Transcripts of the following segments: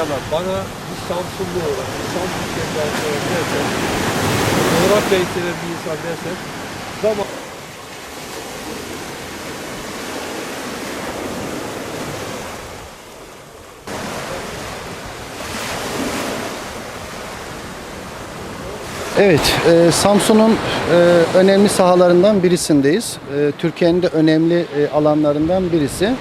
Kayalar. Bana bir Samsunlu olarak, bir Samsun kendisi olarak dersen, coğrafya içeren bir insan dersen, zaman Evet, e, Samsun'un e, önemli sahalarından birisindeyiz. E, Türkiye'nin de önemli e, alanlarından birisi.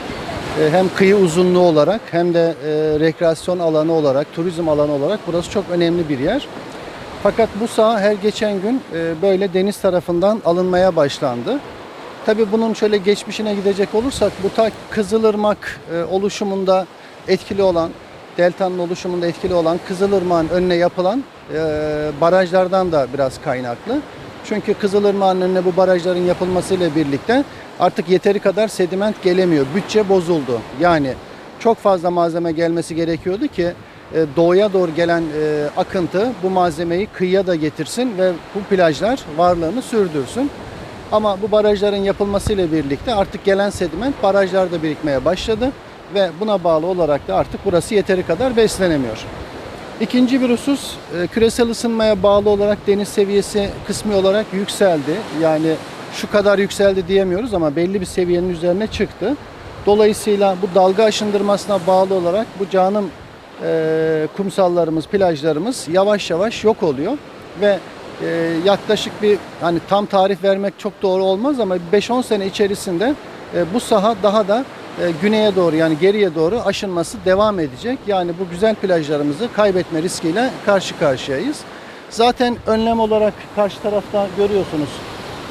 E, hem kıyı uzunluğu olarak hem de e, rekreasyon alanı olarak, turizm alanı olarak burası çok önemli bir yer. Fakat bu saha her geçen gün e, böyle deniz tarafından alınmaya başlandı. Tabii bunun şöyle geçmişine gidecek olursak bu ta Kızılırmak e, oluşumunda etkili olan, deltanın oluşumunda etkili olan Kızılırmak'ın önüne yapılan e, barajlardan da biraz kaynaklı. Çünkü Kızılırmak'ın önüne bu barajların yapılmasıyla birlikte artık yeteri kadar sediment gelemiyor. Bütçe bozuldu. Yani çok fazla malzeme gelmesi gerekiyordu ki e, doğuya doğru gelen e, akıntı bu malzemeyi kıyıya da getirsin ve bu plajlar varlığını sürdürsün. Ama bu barajların yapılmasıyla birlikte artık gelen sediment barajlarda birikmeye başladı ve buna bağlı olarak da artık burası yeteri kadar beslenemiyor. İkinci bir husus e, küresel ısınmaya bağlı olarak deniz seviyesi kısmi olarak yükseldi. Yani şu kadar yükseldi diyemiyoruz ama belli bir seviyenin üzerine çıktı. Dolayısıyla bu dalga aşındırmasına bağlı olarak bu canım e, kumsallarımız, plajlarımız yavaş yavaş yok oluyor ve e, yaklaşık bir hani tam tarih vermek çok doğru olmaz ama 5-10 sene içerisinde e, bu saha daha da e, güneye doğru yani geriye doğru aşınması devam edecek. Yani bu güzel plajlarımızı kaybetme riskiyle karşı karşıyayız. Zaten önlem olarak karşı tarafta görüyorsunuz.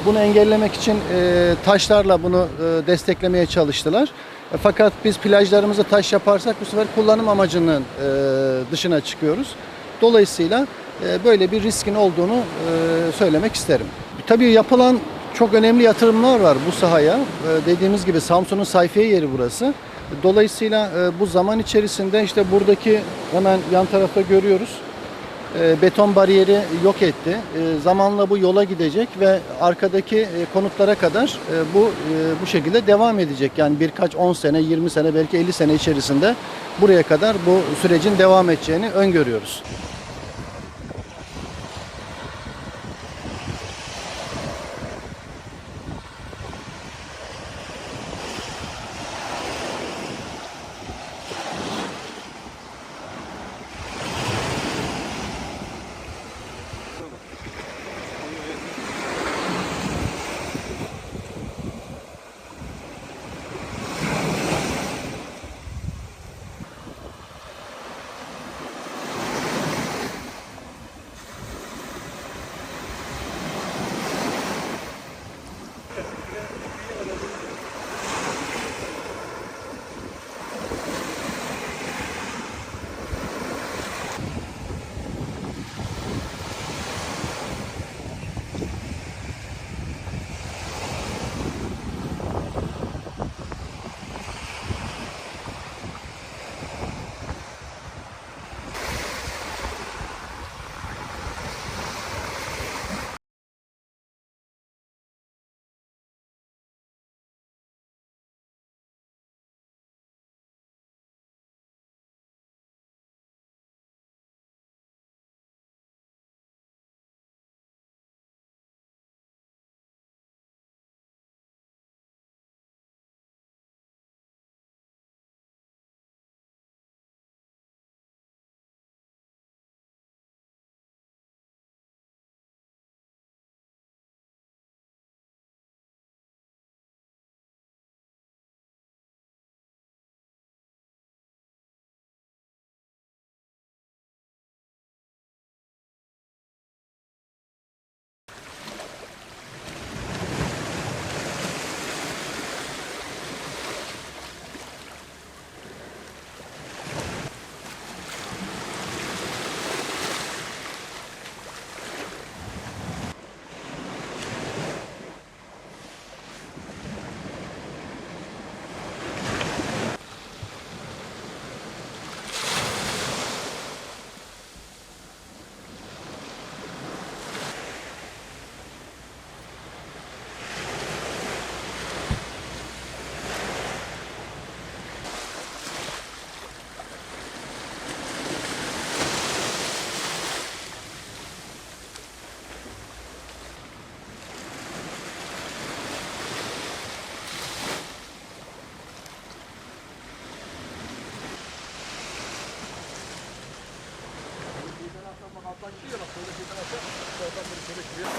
Bunu engellemek için e, taşlarla bunu e, desteklemeye çalıştılar. Fakat biz plajlarımızı taş yaparsak bu sefer kullanım amacının dışına çıkıyoruz. Dolayısıyla böyle bir riskin olduğunu söylemek isterim. Tabii yapılan çok önemli yatırımlar var bu sahaya. E, Dediğimiz gibi Samsun'un sayfiye yeri burası. Dolayısıyla e, bu zaman içerisinde işte buradaki hemen yan tarafta görüyoruz. E, Beton bariyeri yok etti. E, Zamanla bu yola gidecek ve arkadaki konutlara kadar bu bu şekilde devam edecek. Yani birkaç 10 sene, 20 sene, belki 50 sene içerisinde buraya kadar bu sürecin devam edeceğini öngörüyoruz. Şöyle şeyden